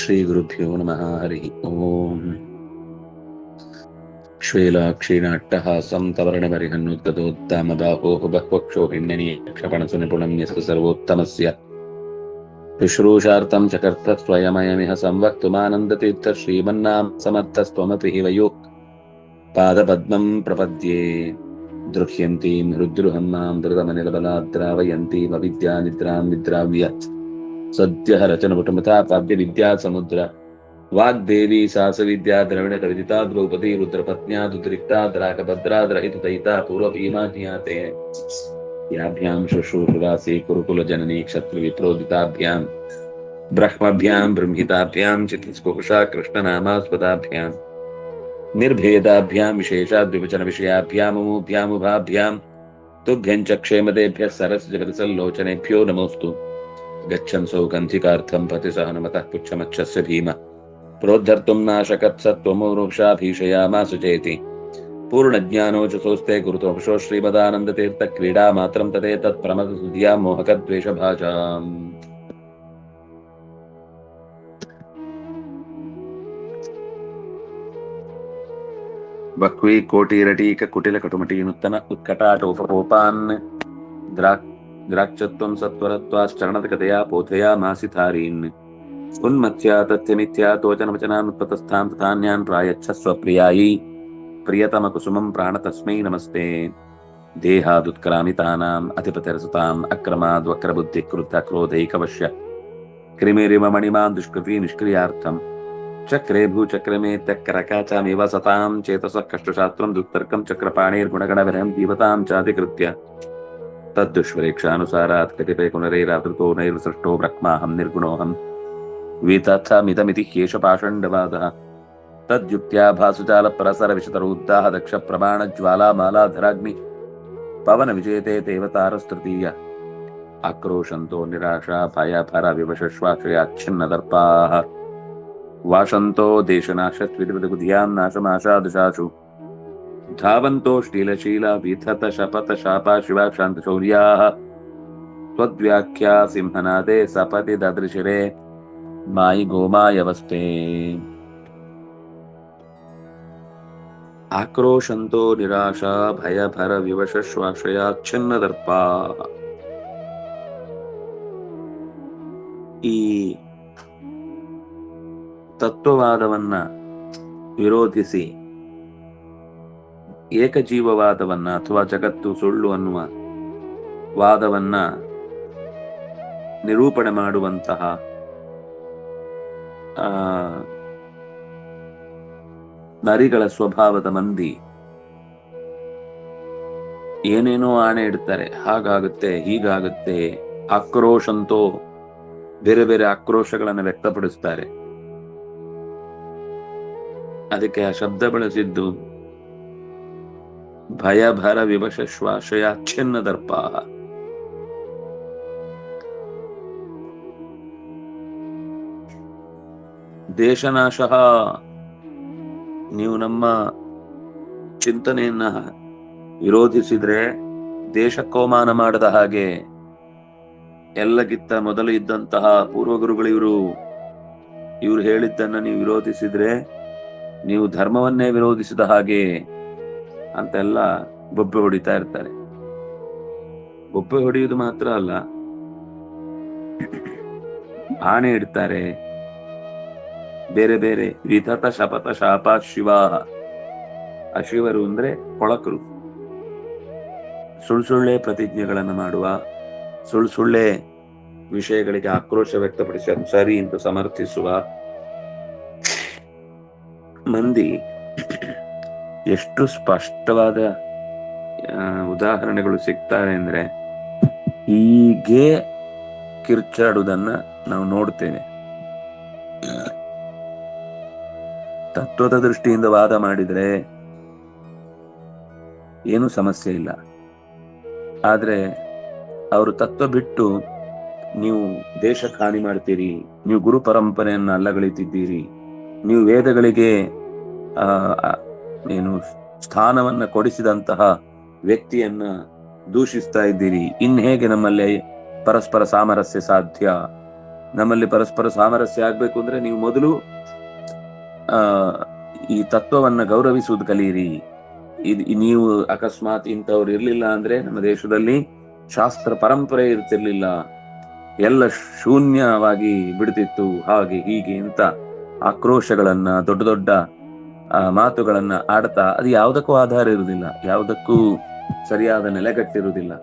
श्रीगुरुभ्यो नमः हरिः ओम् श्वेलाक्षीणाट्टहासं तवर्णमरिहन्नुद्गतोत्तामबाहोः बह्वक्षो हिण्यनीक्षपणसुनिपुणं यस्य सर्वोत्तमस्य शुश्रूषार्थं च कर्तस्वयमयमिह संवक्तुमानन्दतीर्थ श्रीमन्नाम समर्थस्त्वमपि हि वयो पादपद्मं प्रपद्ये दृह्यन्तीं हृद्रुहं मां धृतमनिलबलाद्रावयन्तीमविद्यानिद्रां निद्राव्य सद्यः काव्य विद्या समुद्र वाग्देवी, सासविद्या द्रविण कविता द्रौपदी, रुद्रपत्न्या, दुद्रिक्ता, द्राकभद्रा द्रहितुतयिता पूर्वभीमा ज्ञाते याभ्यां शुश्रूषुवासी कुरुकुलजननी क्षत्रविप्रोदिताभ्यां ब्रह्मभ्यां ब्रह्मिताभ्यां चित्स्पुषा कृष्णनामास्पदाभ्यां, निर्भेदाभ्यां विशेषाद्विवचनविषयाभ्याममुभ्यामुभाभ्यां तुभ्यञ्च क्षेमतेभ्यः सरसजगतसल्लोचनेभ्यो नमोस्तु गच्छन् सौगन्धिकार्थं पतिसहनुमतः पुच्छमच्छस्य भीम प्रोद्धर्तुं नाशकत्सत्त्वमोरुषा भीषयामासु चेति पूर्णज्ञानो च सोऽस्ते गुरुतोपशो श्रीमदानन्दतीर्थक्रीडा मात्रं तदेतत् प्रमदसुधिया मोहकद्वेषभाजाम् बह्वी कोटिरटीक कुटिलकटुमटीनुत्तन उत्कटाटोपकोपान् द्राक् द्राक्षत्वं सत्वरत्वाश्चरणतकतया पोथया मासिथारीन् उन्मत्या तथ्यमिथ्या तोचनवचनानुत्पतस्थां तथान्यान् प्रियायी प्रियतमकुसुमं प्राण तस्मै नमस्ते। देहादुत्क्रामितानाम् अधिपतिरसताम् अक्रमाद्वक्रबुद्धिः क्रुद्ध क्रोधैकवश्य क्रिमिरिममणिमान् दुष्कृती निष्क्रियार्थम् चक्रे भूचक्रमे त्यक्करकाचामिव सतां चेतसः कष्टशास्त्रं दुस्तर्कं चक्रपाणैर्गुणगणविरहं चाधिकृत्य। तद्दुष्वरेक्षानुसारात् कतिपयपुनरैरावृतो ब्रह्माहं निर्गुणोऽहम्। वीतार्थामिदमिति केशपाषण्डवादः। तद्युक्त्या भासुजालप्रसरविशतरुद्दाः दक्षप्रमाणज्वालामालाधराग्नि। पवनविजेते देवतारस्तृतीय। आक्रोशन्तो निराशा भयाफरविवशश्वाश्रयाच्छिन्नदर्पाः वाशन्तो देशनाशत्विदिवदगुधियाम् नाशमाशादुशाशु ಧಾವಂತೋ ಶ್ಲೀಲಶೀಲ ವಿಥತ ಶಪಥ ಶಾಪ ಶಿವಾಕ್ಷಾಂತ ಶೌರ್ಯ ತ್ವದ್ವ್ಯಾಖ್ಯಾ ಸಿಂಹನಾದೆ ಸಪತಿ ದದೃಶಿರೆ ಮಾಯಿ ಗೋಮಾಯವಸ್ಥೆ ಆಕ್ರೋಶಂತೋ ನಿರಾಶಾ ಭಯ ಭರ ವಿವಶ ಶ್ವಾಶಯ ಛಿನ್ನದರ್ಪ ಈ ತತ್ವವಾದವನ್ನ ವಿರೋಧಿಸಿ ಏಕಜೀವವಾದವನ್ನ ಅಥವಾ ಜಗತ್ತು ಸುಳ್ಳು ಅನ್ನುವ ವಾದವನ್ನ ನಿರೂಪಣೆ ಮಾಡುವಂತಹ, ಆ, ನರಿಗಳ ಸ್ವಭಾವದ ಮಂದಿ. ಏನೇನೋ ಆಣೆ ಇಡ್ತಾರೆ, ಹಾಗಾಗುತ್ತೆ, ಹೀಗಾಗುತ್ತೆ, ಆಕ್ರೋಶಂತೋ, ಬೇರೆ ಬೇರೆ ಆಕ್ರೋಶಗಳನ್ನು ವ್ಯಕ್ತಪಡಿಸ್ತಾರೆ. ಅದಕ್ಕೆ ಆ ಶಬ್ದ ಬಳಸಿದ್ದು ಭಯ ಭರ ವಿವಶ ಶ್ವಾಸಯ ಛಿನ್ನ ದರ್ಪ ದೇಶನಾಶ, ನೀವು ನಮ್ಮ ಚಿಂತನೆಯನ್ನ ವಿರೋಧಿಸಿದ್ರೆ ದೇಶಕ್ಕೋಮಾನ ಮಾಡದ ಹಾಗೆ ಎಲ್ಲಗಿತ್ತ ಮೊದಲು ಇದ್ದಂತಹ ಪೂರ್ವಗುರುಗಳು ಇವರು ಇವರು ಹೇಳಿದ್ದನ್ನ ನೀವು ವಿರೋಧಿಸಿದ್ರೆ ನೀವು ಧರ್ಮವನ್ನೇ ವಿರೋಧಿಸಿದ ಹಾಗೆ ಅಂತೆಲ್ಲ ಬೊಬ್ಬೆ ಹೊಡಿತಾ ಇರ್ತಾರೆ. ಬೊಬ್ಬೆ ಹೊಡೆಯುವುದು ಮಾತ್ರ ಅಲ್ಲ, ಆಣೆ ಇಡ್ತಾರೆ. ಬೇರೆ ಬೇರೆ ವಿಧತ ಶಪಥ ಶಾಪ ಶಿವ. ಅಶಿವರು ಅಂದ್ರೆ ಕೊಳಕರು. ಸುಳ್ ಸುಳ್ಳೆ ಪ್ರತಿಜ್ಞೆಗಳನ್ನು ಮಾಡುವ ಸುಳ್ ಸುಳ್ಳೆ ವಿಷಯಗಳಿಗೆ ಆಕ್ರೋಶ ವ್ಯಕ್ತಪಡಿಸಿ ಸರಿ ಎಂದು ಸಮರ್ಥಿಸುವ ಮಂದಿ ಎಷ್ಟು ಸ್ಪಷ್ಟವಾದ ಉದಾಹರಣೆಗಳು ಸಿಗ್ತಾರೆ ಅಂದ್ರೆ ಹೀಗೆ ಕಿರ್ಚಾಡುವುದನ್ನ ನಾವು ನೋಡ್ತೇವೆ. ತತ್ವದ ದೃಷ್ಟಿಯಿಂದ ವಾದ ಮಾಡಿದ್ರೆ ಏನು ಸಮಸ್ಯೆ ಇಲ್ಲ. ಆದ್ರೆ ಅವರು ತತ್ವ ಬಿಟ್ಟು ನೀವು ದೇಶ ಹಾನಿ ಮಾಡ್ತೀರಿ, ನೀವು ಗುರು ಪರಂಪರೆಯನ್ನು ಅಲ್ಲಗಳಿತಿದ್ದೀರಿ ನೀವು ವೇದಗಳಿಗೆ ಏನು ಸ್ಥಾನವನ್ನ ಕೊಡಿಸಿದಂತಹ ವ್ಯಕ್ತಿಯನ್ನ ದೂಷಿಸ್ತಾ ಇದ್ದೀರಿ. ಇನ್ ಹೇಗೆ ನಮ್ಮಲ್ಲಿ ಪರಸ್ಪರ ಸಾಮರಸ್ಯ ಸಾಧ್ಯ? ನಮ್ಮಲ್ಲಿ ಪರಸ್ಪರ ಸಾಮರಸ್ಯ ಆಗ್ಬೇಕು ಅಂದ್ರೆ ನೀವು ಮೊದಲು, ಆ, ಈ ತತ್ವವನ್ನ ಗೌರವಿಸುವುದು ಕಲಿಯಿರಿ. ಇದು ನೀವು ಅಕಸ್ಮಾತ್ ಇಂಥವ್ರು ಇರ್ಲಿಲ್ಲ ಅಂದ್ರೆ ನಮ್ಮ ದೇಶದಲ್ಲಿ ಶಾಸ್ತ್ರ ಪರಂಪರೆ ಇರ್ತಿರ್ಲಿಲ್ಲ. ಎಲ್ಲ ಶೂನ್ಯವಾಗಿ ಬಿಡ್ತಿತ್ತು. ಹಾಗೆ ಹೀಗೆ ಅಂತ ಆಕ್ರೋಶಗಳನ್ನ ದೊಡ್ಡ ದೊಡ್ಡ ಮಾತುಗಳನ್ನ ಆಡ್ತಾ ಅದು ಯಾವುದಕ್ಕೂ ಆಧಾರ ಇರುವುದಿಲ್ಲ, ಯಾವುದಕ್ಕೂ ಸರಿಯಾದ ನೆಲೆಗಟ್ಟಿರುವುದಿಲ್ಲ.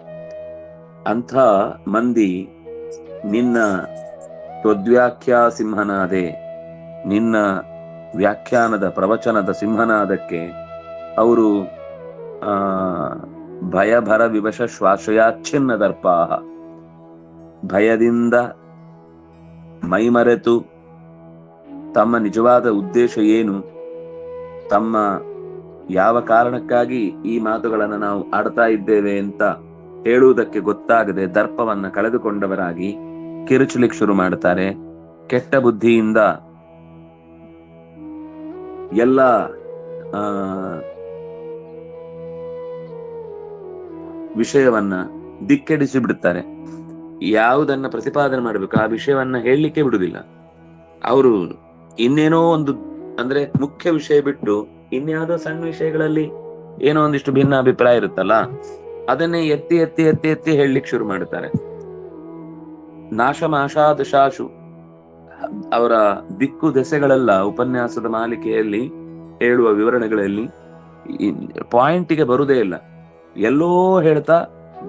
ಅಂಥ ಮಂದಿ ನಿನ್ನ ತ್ವದ್ವ್ಯಾಖ್ಯಾ ಸಿಂಹನಾದೆ ನಿನ್ನ ವ್ಯಾಖ್ಯಾನದ ಪ್ರವಚನದ ಸಿಂಹನಾದಕ್ಕೆ ಅವರು, ಆ, ಭಯಭರ ವಿವಶ ಶ್ವಾಸಯಾಚ್ಛಿನ್ನ ದರ್ಪಾಹ ಭಯದಿಂದ ಮೈಮರೆತು ತಮ್ಮ ನಿಜವಾದ ಉದ್ದೇಶ ಏನು? ತಮ್ಮ ಯಾವ ಕಾರಣಕ್ಕಾಗಿ ಈ ಮಾತುಗಳನ್ನು ನಾವು ಆಡ್ತಾ ಇದ್ದೇವೆ ಅಂತ ಹೇಳುವುದಕ್ಕೆ ಗೊತ್ತಾಗದೆ ದರ್ಪವನ್ನ ಕಳೆದುಕೊಂಡವರಾಗಿ ಕಿರುಚಲಿಕ್ ಶುರು ಮಾಡ್ತಾರೆ. ಕೆಟ್ಟ ಬುದ್ಧಿಯಿಂದ ಎಲ್ಲ, ಆ, ವಿಷಯವನ್ನ ದಿಕ್ಕೆಡಿಸಿ ಬಿಡುತ್ತಾರೆ. ಯಾವುದನ್ನ ಪ್ರತಿಪಾದನೆ ಮಾಡಬೇಕು ಆ ವಿಷಯವನ್ನ ಹೇಳಲಿಕ್ಕೆ ಬಿಡುದಿಲ್ಲ ಅವರು ಇನ್ನೇನೋ ಒಂದು ಅಂದ್ರೆ ಮುಖ್ಯ ವಿಷಯ ಬಿಟ್ಟು ಇನ್ಯಾವುದೋ ಸಣ್ಣ ವಿಷಯಗಳಲ್ಲಿ ಏನೋ ಒಂದಿಷ್ಟು ಭಿನ್ನ ಅಭಿಪ್ರಾಯ ಇರುತ್ತಲ್ಲ, ಅದನ್ನೇ ಎತ್ತಿ ಎತ್ತಿ ಎತ್ತಿ ಎತ್ತಿ ಹೇಳಲಿಕ್ಕೆ ಶುರು ಮಾಡುತ್ತಾರೆ. ನಾಶಮಾಶಾದ ಶಾಶು ಅವರ ದಿಕ್ಕು ದೆಸೆಗಳೆಲ್ಲ ಉಪನ್ಯಾಸದ ಮಾಲಿಕೆಯಲ್ಲಿ ಹೇಳುವ ವಿವರಣೆಗಳಲ್ಲಿ ಪಾಯಿಂಟಿಗೆ ಬರುದೇ ಇಲ್ಲ. ಎಲ್ಲೋ ಹೇಳ್ತಾ,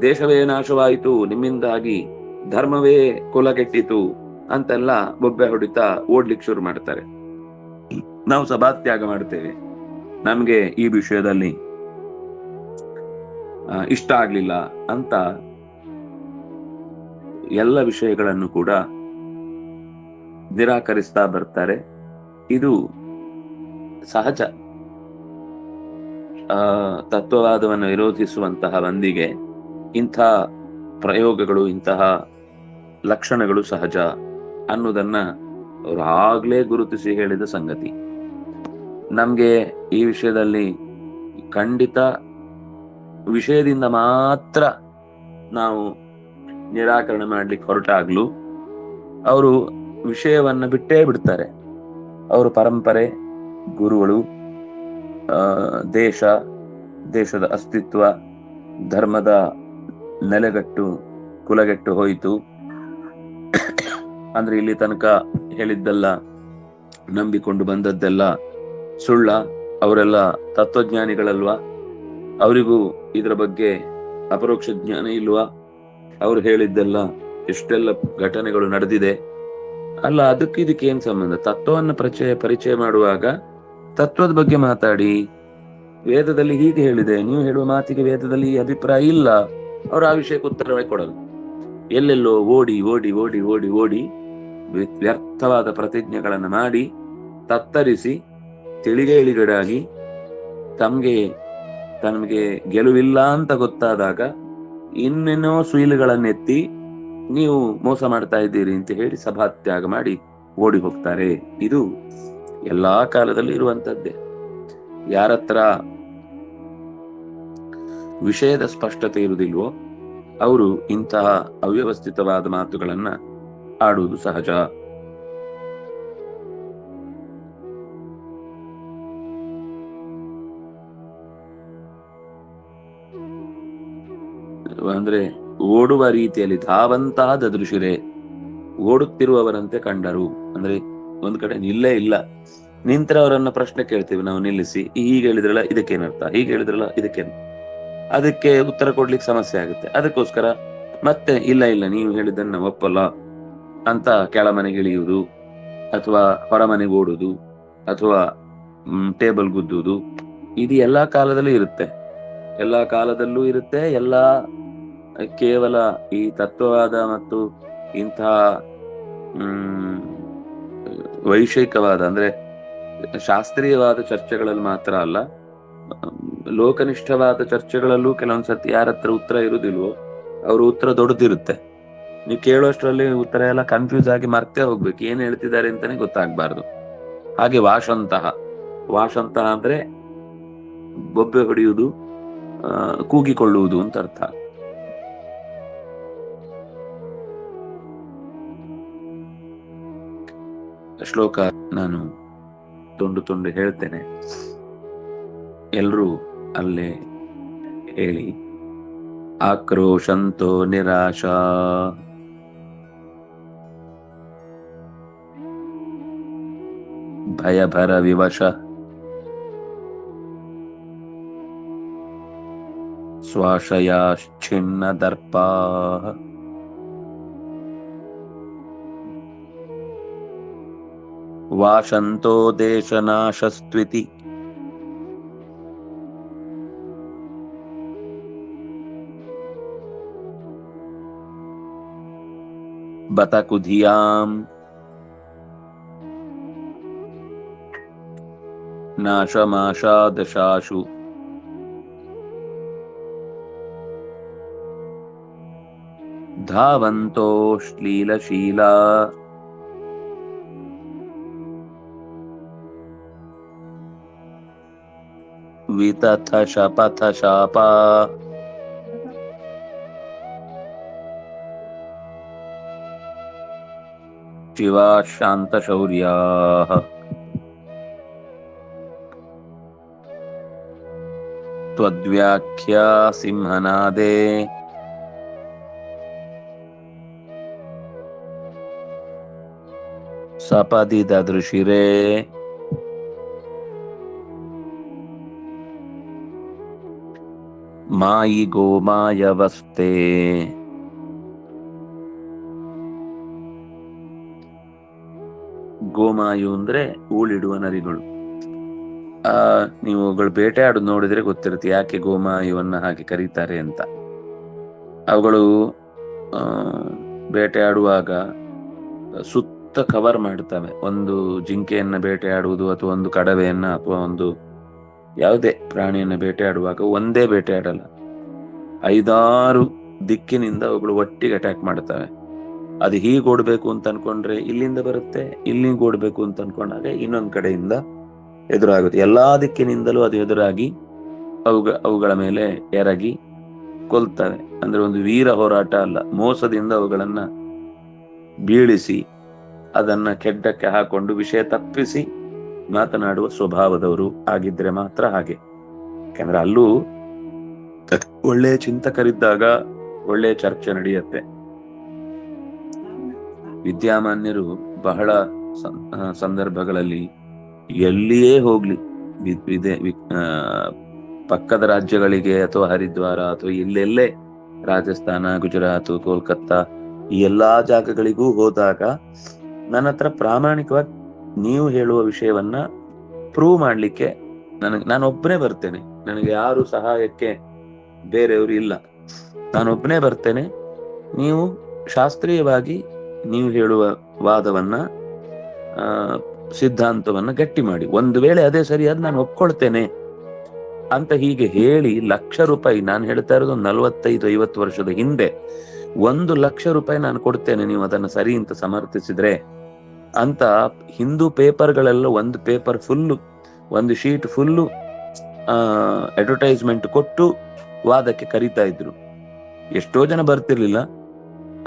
ದೇಶವೇ ನಾಶವಾಯಿತು, ನಿಮ್ಮಿಂದಾಗಿ ಧರ್ಮವೇ ಕುಲಗೆಟ್ಟಿತು ಅಂತೆಲ್ಲ ಬೊಬ್ಬೆ ಹೊಡಿತಾ ಓಡ್ಲಿಕ್ಕೆ ಶುರು ಮಾಡ್ತಾರೆ ನಾವು ಸಭಾತ್ಯಾಗ ಮಾಡ್ತೇವೆ ನಮ್ಗೆ ಈ ವಿಷಯದಲ್ಲಿ ಇಷ್ಟ ಆಗ್ಲಿಲ್ಲ ಅಂತ ಎಲ್ಲ ವಿಷಯಗಳನ್ನು ಕೂಡ ನಿರಾಕರಿಸ್ತಾ ಬರ್ತಾರೆ. ಇದು ಸಹಜ. ತತ್ವವಾದವನ್ನು ವಿರೋಧಿಸುವಂತಹ ಮಂದಿಗೆ ಇಂಥ ಪ್ರಯೋಗಗಳು, ಇಂತಹ ಲಕ್ಷಣಗಳು ಸಹಜ ಅನ್ನೋದನ್ನ ಅವರು ಆಗ್ಲೇ ಗುರುತಿಸಿ ಹೇಳಿದ ಸಂಗತಿ. ನಮ್ಗೆ ಈ ವಿಷಯದಲ್ಲಿ ಖಂಡಿತ ವಿಷಯದಿಂದ ಮಾತ್ರ ನಾವು ನಿರಾಕರಣೆ ಮಾಡ್ಲಿಕ್ಕೆ ಹೊರಟಾಗ್ಲು. ಅವರು ವಿಷಯವನ್ನ ಬಿಟ್ಟೇ ಬಿಡ್ತಾರೆ. ಅವರು ಪರಂಪರೆ, ಗುರುಗಳು ದೇಶ, ದೇಶದ ಅಸ್ತಿತ್ವ, ಧರ್ಮದ ನೆಲೆಗಟ್ಟು, ಕುಲಗೆಟ್ಟು ಹೋಯಿತು. ಅಂದ್ರೆ ಇಲ್ಲಿ ತನಕ ಹೇಳಿದ್ದೆಲ್ಲ ನಂಬಿಕೊಂಡು ಬಂದದ್ದೆಲ್ಲ ಸುಳ್ಳ, ಅವರೆಲ್ಲ ತತ್ವಜ್ಞಾನಿಗಳಲ್ವಾ? ಅವರಿಗೂ ಇದರ ಬಗ್ಗೆ ಅಪರೋಕ್ಷ ಜ್ಞಾನ ಇಲ್ವಾ? ಅವ್ರು ಹೇಳಿದ್ದೆಲ್ಲ ಎಷ್ಟೆಲ್ಲ ಘಟನೆಗಳು ನಡೆದಿದೆ. ಅಲ್ಲ, ಅದಕ್ಕೆ ಇದಕ್ಕೆ ಏನ್ ಸಂಬಂಧ? ತತ್ವವನ್ನು ಪರಿಚಯ ಪರಿಚಯ ಮಾಡುವಾಗ ತತ್ವದ ಬಗ್ಗೆ ಮಾತಾಡಿ. ವೇದದಲ್ಲಿ ಹೀಗೆ ಹೇಳಿದೆ, ನೀವು ಹೇಳುವ ಮಾತಿಗೆ ವೇದದಲ್ಲಿ ಈ ಅಭಿಪ್ರಾಯ ಇಲ್ಲ. ಅವ್ರು ಆ ವಿಷಯಕ್ಕೆ ಉತ್ತರವೇ ಕೊಡಲ್ಲ. ಎಲ್ಲೆಲ್ಲೋ ಓಡಿ ಓಡಿ ಓಡಿ ಓಡಿ ಓಡಿ ವ್ಯರ್ಥವಾದ ಪ್ರತಿಜ್ಞೆಗಳನ್ನು ಮಾಡಿ ತತ್ತರಿಸಿ ತಿಳಿಗೇಳಿಗಡಾಗಿ ತಮ್ಗೆ ತಮಗೆ ಗೆಲುವಿಲ್ಲ ಅಂತ ಗೊತ್ತಾದಾಗ ಇನ್ನೇನೋ ಸುಯಿಲುಗಳನ್ನೆತ್ತಿ ನೀವು ಮೋಸ ಮಾಡ್ತಾ ಇದ್ದೀರಿ ಅಂತ ಹೇಳಿ ಸಭಾತ್ಯಾಗ ಮಾಡಿ ಓಡಿ ಹೋಗ್ತಾರೆ. ಇದು ಎಲ್ಲಾ ಕಾಲದಲ್ಲಿ ಇರುವಂತದ್ದೇ ಯಾರತ್ರ ವಿಷಯದ ಸ್ಪಷ್ಟತೆ ಇರುವುದಿಲ್ವೋ ಅವರು ಇಂತಹ ಅವ್ಯವಸ್ಥಿತವಾದ ಮಾತುಗಳನ್ನ ಆಡುವುದು ಸಹಜ. ಅಂದ್ರೆ ಓಡುವ ರೀತಿಯಲ್ಲಿ ತಾವಂತಾದ ದೃಶ್ಯರೇ ಓಡುತ್ತಿರುವವರಂತೆ ಕಂಡರು. ಅಂದ್ರೆ ಒಂದ್ ಕಡೆ ನಿಲ್ಲೇ ಇಲ್ಲ. ನಿಂತ್ರ ಅವರನ್ನ ಪ್ರಶ್ನೆ ಕೇಳ್ತೀವಿ ನಾವು ನಿಲ್ಲಿಸಿ. ಹೀಗೆ ಹೇಳಿದ್ರಲ್ಲ ಇದಕ್ಕೇನರ್ಥ? ಹೀಗೆ ಹೇಳಿದ್ರಲ್ಲ ಇದಕ್ಕೇನು? ಅದಕ್ಕೆ ಉತ್ತರ ಕೊಡ್ಲಿಕ್ಕೆ ಸಮಸ್ಯೆ ಆಗುತ್ತೆ. ಅದಕ್ಕೋಸ್ಕರ ಮತ್ತೆ ಇಲ್ಲ ಇಲ್ಲ, ನೀವು ಹೇಳಿದ್ದನ್ನ ಒಪ್ಪಲ್ಲ ಅಂತ ಕೆಳಮನೆಗೆ ಇಳಿಯುವುದು ಅಥವಾ ಹೊರಮನೆಗೆ ಓಡುದು ಅಥವಾ ಟೇಬಲ್ ಗುದ್ದುವುದು. ಇದು ಎಲ್ಲಾ ಕಾಲದಲ್ಲೂ ಇರುತ್ತೆ. ಎಲ್ಲಾ ಕಾಲದಲ್ಲೂ ಇರುತ್ತೆ. ಎಲ್ಲಾ ಕೇವಲ ಈ ತತ್ವವಾದ ಮತ್ತು ಇಂತಹ, ಹ್ಮ್, ವೈಷಯಿಕವಾದ, ಅಂದ್ರೆ ಶಾಸ್ತ್ರೀಯವಾದ ಚರ್ಚೆಗಳಲ್ಲಿ ಮಾತ್ರ ಅಲ್ಲ, ಲೋಕನಿಷ್ಠವಾದ ಚರ್ಚೆಗಳಲ್ಲೂ ಕೆಲವೊಂದ್ಸತಿ ಯಾರ ಹತ್ರ ಉತ್ತರ ಇರುವುದಿಲ್ವೋ, ಅವ್ರ ಉತ್ತರ ದೊಡ್ಡದಿರುತ್ತೆ. ನೀವು ಕೇಳೋಷ್ಟರಲ್ಲಿ ಉತ್ತರ ಎಲ್ಲ ಕನ್ಫ್ಯೂಸ್ ಆಗಿ ಮರ್ತೇ ಹೋಗ್ಬೇಕು, ಏನ್ ಹೇಳ್ತಿದ್ದಾರೆ ಅಂತಾನೆ ಗೊತ್ತಾಗ್ಬಾರ್ದು. ಹಾಗೆ ವಾಶಂತಹ ವಾಶಂತಹ ಅಂದ್ರೆ ಬೊಬ್ಬೆ ಹೊಡೆಯುವುದು ಕೂಗಿಕೊಳ್ಳುವುದು ಅಂತ ಅರ್ಥ. ಶ್ಲೋಕ ನಾನು ತುಂಡು ತುಂಡು ಹೇಳ್ತೇನೆ ಎಲ್ರೂ ಅಲ್ಲೇ ಹೇಳಿ ಆಕ್ರೋಶಂತೋ ನಿರಾಶಾ ಭಯಭರ ವಿವಶ स्वाशयाश्छिन्न वाशन्तो देशनाशस्त्विति। बत कुधियाम् नाशमाशादशाशु। धावन्तोऽश्लीलशीला वितथशपथशापा शिवा शान्तशौर्याः त्वद्व्याख्या सिंहनादे सपदि ददृशिरे ಮಾಯಿ ಗೋಮಾಯವಸ್ತೆ ಗೋಮಾಯು ಅಂದ್ರೆ ಊಳಿಡುವ ನರಿಗಳು. ಆ ನೀವುಗಳು ಬೇಟೆ ಆಡು ನೋಡಿದ್ರೆ ಗೊತ್ತಿರುತ್ತೆ ಯಾಕೆ ಗೋಮಾಯುವನ್ನ ಹಾಗೆ ಕರೀತಾರೆ ಅಂತ. ಅವುಗಳು ಬೇಟೆಯಾಡುವಾಗ ಸುತ್ತ ಕವರ್ ಮಾಡ್ತವೆ ಒಂದು ಜಿಂಕೆಯನ್ನ ಬೇಟೆಯಾಡುವುದು ಅಥವಾ ಒಂದು ಕಡವೆಯನ್ನ ಅಥವಾ ಒಂದು ಯಾವುದೇ ಪ್ರಾಣಿಯನ್ನ ಬೇಟೆಯಾಡುವಾಗ ಒಂದೇ ಬೇಟೆಯಾಡಲ್ಲ ಐದಾರು ದಿಕ್ಕಿನಿಂದ ಅವುಗಳು ಒಟ್ಟಿಗೆ ಅಟ್ಯಾಕ್ ಮಾಡ್ತವೆ ಅದು ಹೀಗೆ ಓಡ್ಬೇಕು ಅಂತ ಅನ್ಕೊಂಡ್ರೆ ಇಲ್ಲಿಂದ ಬರುತ್ತೆ ಇಲ್ಲಿ ಓಡ್ಬೇಕು ಅಂತ ಅನ್ಕೊಂಡಾಗ ಇನ್ನೊಂದ್ ಕಡೆಯಿಂದ ಎದುರಾಗುತ್ತೆ. ಎಲ್ಲಾ ದಿಕ್ಕಿನಿಂದಲೂ ಅದು ಎದುರಾಗಿ ಅವುಗ, ಅವುಗಳ ಮೇಲೆ ಎರಗಿ ಕೊಲ್ತವೆ. ಅಂದ್ರೆ ಒಂದು ವೀರ ಹೋರಾಟ ಅಲ್ಲ, ಮೋಸದಿಂದ ಅವುಗಳನ್ನ ಬೀಳಿಸಿ ಅದನ್ನ ಕೆಡ್ಡಕ್ಕೆ ಹಾಕೊಂಡು ವಿಷಯ ತಪ್ಪಿಸಿ ಮಾತನಾಡುವ ಸ್ವಭಾವದವರು ಆಗಿದ್ರೆ ಮಾತ್ರ ಹಾಗೆ. ಯಾಕಂದ್ರೆ ಅಲ್ಲೂ ಒಳ್ಳೆ ಚಿಂತಕರಿದ್ದಾಗ ಒಳ್ಳೆ ಚರ್ಚೆ ನಡೆಯುತ್ತೆ. ವಿದ್ಯಾಮಾನ್ಯರು ಬಹಳ ಸಂದರ್ಭಗಳಲ್ಲಿ ಎಲ್ಲಿಯೇ ಹೋಗ್ಲಿ ಪಕ್ಕದ ರಾಜ್ಯಗಳಿಗೆ ಅಥವಾ ಹರಿದ್ವಾರ ಅಥವಾ ಇಲ್ಲೆಲ್ಲೇ ರಾಜಸ್ಥಾನ, ಗುಜರಾತ್, ಕೋಲ್ಕತ್ತಾ ಈ ಎಲ್ಲಾ ಜಾಗಗಳಿಗೂ ಹೋದಾಗ ನನ್ನ ಹತ್ರ ಪ್ರಾಮಾಣಿಕವಾಗಿ ನೀವು ಹೇಳುವ ವಿಷಯವನ್ನ ಪ್ರೂವ್ ಮಾಡ್ಲಿಕ್ಕೆ ನನಗೆ ನಾನೊಬ್ಬನೇ ಬರ್ತೇನೆ. ನನಗೆ ಯಾರು ಸಹಾಯಕ್ಕೆ ಬೇರೆಯವರು ಇಲ್ಲ. ನಾನೊಬ್ಬನೇ ಬರ್ತೇನೆ. ನೀವು ಶಾಸ್ತ್ರೀಯವಾಗಿ ನೀವು ಹೇಳುವ ವಾದವನ್ನ ಸಿದ್ಧಾಂತವನ್ನ ಗಟ್ಟಿ ಮಾಡಿ. ಒಂದು ವೇಳೆ ಅದೇ ಸರಿಯಾದ ನಾನು ಒಪ್ಕೊಳ್ತೇನೆ ಅಂತ ಹೀಗೆ ಹೇಳಿ ಲಕ್ಷ ರೂಪಾಯಿ, ನಾನು ಹೇಳ್ತಾ ಇರೋದು ನಲವತ್ತೈದು, ಐವತ್ತು ವರ್ಷದ ಹಿಂದೆ, ಒಂದು ಲಕ್ಷ ರೂಪಾಯಿ ನಾನು ಕೊಡ್ತೇನೆ ನೀವು ಅದನ್ನ ಸರಿ ಅಂತ ಸಮರ್ಥಿಸಿದ್ರೆ ಅಂತ ಹಿಂದೂ ಪೇಪರ್ಗಳೆಲ್ಲ ಒಂದು ಪೇಪರ್ ಫುಲ್ಲು, ಒಂದು ಶೀಟ್ ಫುಲ್ಲು ಅಡ್ವರ್ಟೈಸ್ಮೆಂಟ್ ಕೊಟ್ಟು ವಾದಕ್ಕೆ ಕರೀತಾ ಇದ್ರು. ಎಷ್ಟೋ ಜನ ಬರ್ತಿರ್ಲಿಲ್ಲ.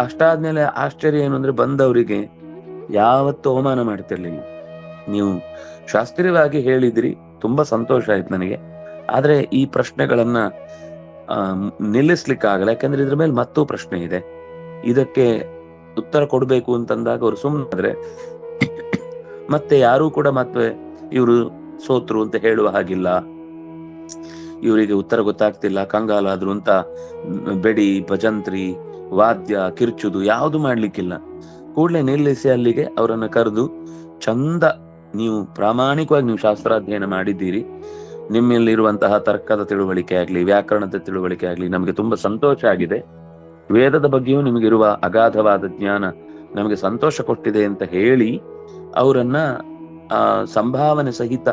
ಅಷ್ಟಾದ್ಮೇಲೆ ಆಶ್ಚರ್ಯ ಏನು ಅಂದ್ರೆ ಬಂದವರಿಗೆ ಯಾವತ್ತೂ ಅವಮಾನ ಮಾಡ್ತಿರ್ಲಿಲ್ಲ. ನೀವು ಶಾಸ್ತ್ರೀಯವಾಗಿ ಹೇಳಿದ್ರಿ, ತುಂಬಾ ಸಂತೋಷ ಆಯ್ತು ನನಗೆ. ಆದ್ರೆ ಈ ಪ್ರಶ್ನೆಗಳನ್ನ ನಿಲ್ಲಿಸ್ಲಿಕ್ಕೆ ಆಗಲ್ಲ ಯಾಕಂದ್ರೆ ಇದ್ರ ಮೇಲೆ ಮತ್ತೂ ಪ್ರಶ್ನೆ ಇದೆ. ಇದಕ್ಕೆ ಉತ್ತರ ಕೊಡ್ಬೇಕು ಅಂತಂದಾಗ ಅವ್ರು ಸುಮ್ಮನಾದ್ರೆ ಮತ್ತೆ ಯಾರೂ ಕೂಡ ಮತ್ತೆ ಇವರು ಸೋತ್ರು ಅಂತ ಹೇಳುವ ಹಾಗಿಲ್ಲ. ಇವರಿಗೆ ಉತ್ತರ ಗೊತ್ತಾಗ್ತಿಲ್ಲ, ಕಂಗಾಲಾದ್ರು ಅಂತ ಬೆಡಿ, ಭಜಂತ್ರಿ, ವಾದ್ಯ, ಕಿರ್ಚುದು ಯಾವುದು ಮಾಡ್ಲಿಕ್ಕಿಲ್ಲ. ಕೂಡಲೇ ನಿಲ್ಲಿಸಿ ಅಲ್ಲಿಗೆ ಅವರನ್ನ ಕರೆದು, ಚಂದ, ನೀವು ಪ್ರಾಮಾಣಿಕವಾಗಿ ನೀವು ಶಾಸ್ತ್ರಾಧ್ಯಯನ ಮಾಡಿದ್ದೀರಿ. ನಿಮ್ಮಲ್ಲಿರುವಂತಹ ತರ್ಕದ ತಿಳುವಳಿಕೆ ಆಗ್ಲಿ, ವ್ಯಾಕರಣದ ತಿಳುವಳಿಕೆ ಆಗ್ಲಿ ನಮಗೆ ತುಂಬಾ ಸಂತೋಷ ಆಗಿದೆ. ವೇದದ ಬಗ್ಗೆಯೂ ನಿಮಗಿರುವ ಅಗಾಧವಾದ ಜ್ಞಾನ ನಮಗೆ ಸಂತೋಷ ಕೊಟ್ಟಿದೆ ಅಂತ ಹೇಳಿ ಅವರನ್ನ ಆ ಸಂಭಾವನೆ ಸಹಿತ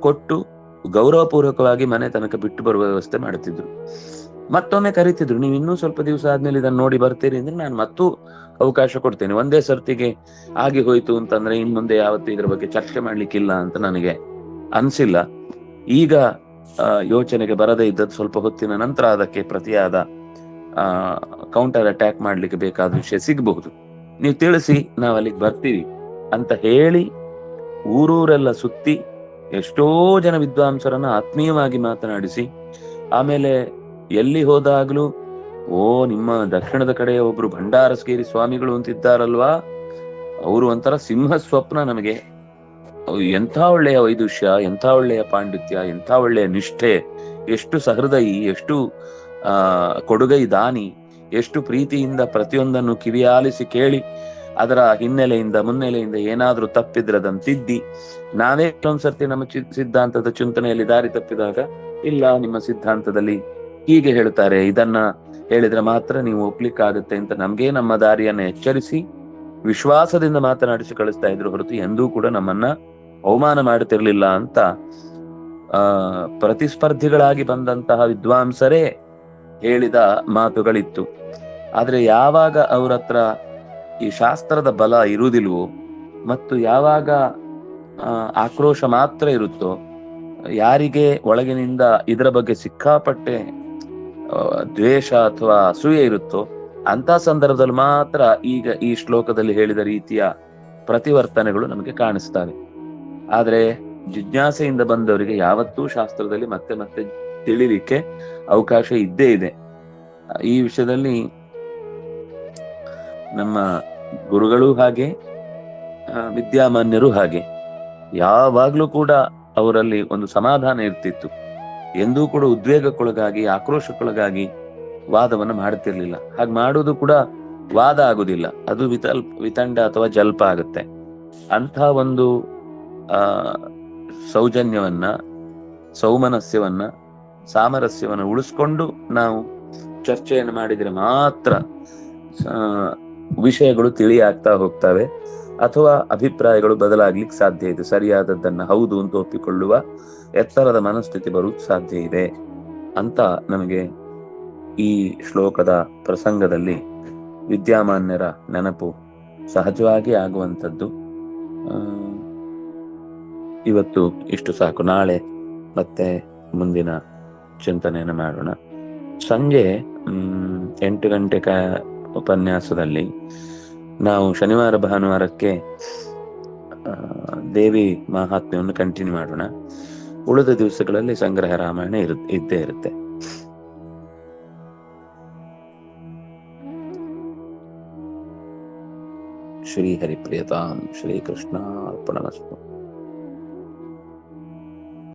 ಕೊಟ್ಟು ಗೌರವಪೂರ್ವಕವಾಗಿ ಮನೆ ತನಕ ಬಿಟ್ಟು ಬರುವ ವ್ಯವಸ್ಥೆ ಮಾಡುತ್ತಿದ್ರು ಮತ್ತೊಮ್ಮೆ ಕರಿತಿದ್ರು, ನೀವು ಇನ್ನೂ ಸ್ವಲ್ಪ ದಿವಸ ಆದ್ಮೇಲೆ ಇದನ್ನ ನೋಡಿ ಬರ್ತೀರಿ ಅಂದ್ರೆ ನಾನು ಮತ್ತೂ ಅವಕಾಶ ಕೊಡ್ತೇನೆ. ಒಂದೇ ಸರ್ತಿಗೆ ಆಗಿ ಹೋಯ್ತು ಅಂತಂದ್ರೆ ಇನ್ ಮುಂದೆ ಯಾವತ್ತೂ ಇದ್ರ ಬಗ್ಗೆ ಚರ್ಚೆ ಮಾಡ್ಲಿಕ್ಕಿಲ್ಲ ಅಂತ ನನಗೆ ಅನ್ಸಿಲ್ಲ. ಈಗ ಯೋಚನೆಗೆ ಬರದೇ ಇದ್ದದ್ದು ಸ್ವಲ್ಪ ಹೊತ್ತಿನ ನಂತರ ಅದಕ್ಕೆ ಪ್ರತಿಯಾದ ಕೌಂಟರ್ ಅಟ್ಯಾಕ್ ಮಾಡ್ಲಿಕ್ಕೆ ಬೇಕಾದ ವಿಷಯ ಸಿಗಬಹುದು. ನೀವು ತಿಳಿಸಿ, ನಾವು ಅಲ್ಲಿಗೆ ಬರ್ತೀವಿ ಅಂತ ಹೇಳಿ ಊರೂರೆಲ್ಲ ಸುತ್ತಿ ಎಷ್ಟೋ ಜನ ವಿದ್ವಾಂಸರನ್ನ ಆತ್ಮೀಯವಾಗಿ ಮಾತನಾಡಿಸಿ, ಆಮೇಲೆ ಎಲ್ಲಿ ಹೋದಾಗ್ಲೂ, ಓ, ನಿಮ್ಮ ದಕ್ಷಿಣದ ಕಡೆ ಒಬ್ರು ಭಂಡಾರಸ್ಗೇರಿ ಸ್ವಾಮಿಗಳು ಅಂತಿದ್ದಾರಲ್ವಾ? ಅವರು ಒಂಥರ ಸಿಂಹ ಸ್ವಪ್ನ ನಮಗೆ. ಎಂಥ ಒಳ್ಳೆಯ ವೈದುಷ್ಯ, ಎಂಥ ಒಳ್ಳೆಯ ಪಾಂಡಿತ್ಯ, ಎಂಥ ಒಳ್ಳೆಯ ನಿಷ್ಠೆ, ಎಷ್ಟು ಸಹೃದಯಿ, ಎಷ್ಟು, ಆ, ಕೊಡುಗೈ ದಾನಿ, ಎಷ್ಟು ಪ್ರೀತಿಯಿಂದ ಪ್ರತಿಯೊಂದನ್ನು ಕಿವಿಯಾಲಿಸಿ ಕೇಳಿ ಅದರ ಹಿನ್ನೆಲೆಯಿಂದ, ಮುನ್ನೆಲೆಯಿಂದ ಏನಾದ್ರೂ ತಪ್ಪಿದ್ರೆ ಅದನ್ನು ತಿದ್ದಿ ನಾವೇ ಒಂದ್ಸರ್ತಿ ನಮ್ಮ ಸಿದ್ಧಾಂತದ ಚಿಂತನೆಯಲ್ಲಿ ದಾರಿ ತಪ್ಪಿದಾಗ, ಇಲ್ಲ, ನಿಮ್ಮ ಸಿದ್ಧಾಂತದಲ್ಲಿ ಹೀಗೆ ಹೇಳ್ತಾರೆ ಇದನ್ನ ಹೇಳಿದ್ರೆ ಮಾತ್ರ ನೀವು ಒಪ್ಲಿಕ್ಕಾಗುತ್ತೆ ಅಂತ ನಮ್ಗೆ ನಮ್ಮ ದಾರಿಯನ್ನ ಎಚ್ಚರಿಸಿ, ವಿಶ್ವಾಸದಿಂದ ಮಾತನಾಡಿಸಿ ಕಳಿಸ್ತಾ ಇದ್ರು ಹೊರತು ಎಂದೂ ಕೂಡ ನಮ್ಮನ್ನ ಅವಮಾನ ಮಾಡುತ್ತಿರ್ಲಿಲ್ಲ ಅಂತ, ಆ, ಪ್ರತಿಸ್ಪರ್ಧಿಗಳಾಗಿ ಬಂದಂತಹ ವಿದ್ವಾಂಸರೇ ಹೇಳಿದ ಮಾತುಗಳಿತ್ತು. ಆದ್ರೆ ಯಾವಾಗ ಅವ್ರ ಹತ್ರ ಈ ಶಾಸ್ತ್ರದ ಬಲ ಇರುವುದಿಲ್ವೋ ಮತ್ತು ಯಾವಾಗ ಆಕ್ರೋಶ ಮಾತ್ರ ಇರುತ್ತೋ? ಯಾರಿಗೆ ಒಳಗಿನಿಂದ ಇದರ ಬಗ್ಗೆ ಸಿಕ್ಕಾಪಟ್ಟೆ ದ್ವೇಷ ಅಥವಾ ಅಸೂಯೆ ಇರುತ್ತೋ ಅಂತ ಸಂದರ್ಭದಲ್ಲಿ ಮಾತ್ರ ಈಗ ಈ ಶ್ಲೋಕದಲ್ಲಿ ಹೇಳಿದ ರೀತಿಯ ಪ್ರತಿವರ್ತನೆಗಳು ನಮಗೆ ಕಾಣಿಸ್ತವೆ. ಆದರೆ, ಜಿಜ್ಞಾಸೆಯಿಂದ ಬಂದವರಿಗೆ ಯಾವತ್ತೂ ಶಾಸ್ತ್ರದಲ್ಲಿ ಮತ್ತೆ ಮತ್ತೆ ತಿಳಿಲಿಕ್ಕೆ ಅವಕಾಶ ಇದ್ದೇ ಇದೆ. ಈ ವಿಷಯದಲ್ಲಿ ನಮ್ಮ ಗುರುಗಳು ಹಾಗೆ ವಿದ್ಯಾಮಾನ್ಯರು ಹಾಗೆ. ಯಾವಾಗ್ಲೂ ಕೂಡ ಅವರಲ್ಲಿ ಒಂದು ಸಮಾಧಾನ ಇರ್ತಿತ್ತು. ಎಂದೂ ಕೂಡ ಉದ್ವೇಗಕ್ಕೊಳಗಾಗಿ, ಆಕ್ರೋಶಕ್ಕೊಳಗಾಗಿ ವಾದವನ್ನು ಮಾಡುತ್ತಿರಲಿಲ್ಲ ಹಾಗೆ ಮಾಡುವುದು ಕೂಡ ವಾದ ಆಗುದಿಲ್ಲ. ಅದು ವಿತಲ್, ವಿತಂಡ ಅಥವಾ ಜಲ್ಪ ಆಗುತ್ತೆ. ಅಂಥ ಒಂದು, ಆ, ಸೌಜನ್ಯವನ್ನ, ಸೌಮನಸ್ಯವನ್ನ, ಸಾಮರಸ್ಯವನ್ನ ಉಳಿಸ್ಕೊಂಡು ನಾವು ಚರ್ಚೆಯನ್ನು ಮಾಡಿದ್ರೆ ಮಾತ್ರ ವಿಷಯಗಳು ತಿಳಿಯಾಗ್ತಾ ಹೋಗ್ತವೆ ಅಥವಾ ಅಭಿಪ್ರಾಯಗಳು ಬದಲಾಗ್ಲಿಕ್ಕೆ ಸಾಧ್ಯ ಇದೆ. ಸರಿಯಾದದ್ದನ್ನ ಹೌದು ಅಂತ ಒಪ್ಪಿಕೊಳ್ಳುವ ಎತ್ತರದ ಮನಸ್ಥಿತಿ ಬರುವುದು ಸಾಧ್ಯ ಇದೆ ಅಂತ ನಮಗೆ ಈ ಶ್ಲೋಕದ ಪ್ರಸಂಗದಲ್ಲಿ ವಿದ್ಯಾಮಾನ್ಯರ ನೆನಪು ಸಹಜವಾಗಿ ಆಗುವಂಥದ್ದು. ಇವತ್ತು ಇಷ್ಟು ಸಾಕು. ನಾಳೆ ಮತ್ತೆ ಮುಂದಿನ ಚಿಂತನೆಯನ್ನು ಮಾಡೋಣ. ಸಂಜೆ ಎಂಟು ಗಂಟೆ ಕ ಉಪನ್ಯಾಸದಲ್ಲಿ ನಾವು ಶನಿವಾರ, ಭಾನುವಾರಕ್ಕೆ ದೇವಿ ಮಹಾತ್ಮ್ಯವನ್ನು ಕಂಟಿನ್ಯೂ ಮಾಡೋಣ. ಉಳಿದ ದಿವಸಗಳಲ್ಲಿ ಸಂಗ್ರಹ ರಾಮಾಯಣ ಇರು, ಇದ್ದೇ ಇರುತ್ತೆ. ಶ್ರೀ ಹರಿಪ್ರಿಯತಾಂ ಶ್ರೀ ಕೃಷ್ಣ ಅರ್ಪಣಮಸ್ತು